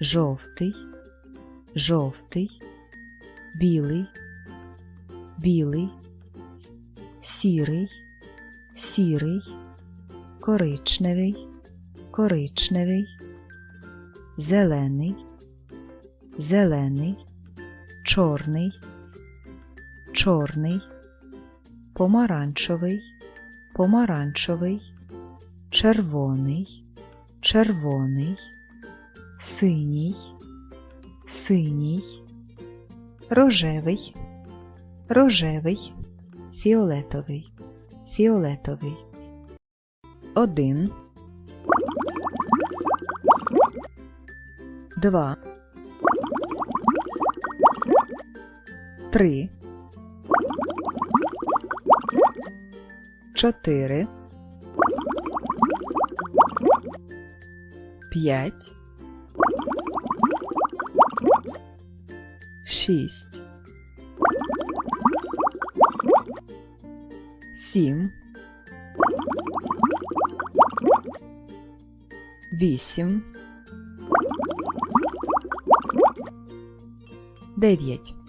жовтий, жовтий, білий, білий, сірий, сірий, коричневий, коричневий, зелений, зелений, чорний, чорний, помаранчевий, помаранчевий, червоний, червоний, синій, синій, рожевий, рожевий, фіолетовий, фіолетовий. Один, два, три, чотири, п'ять, шість, сім, вісім, дев'ять.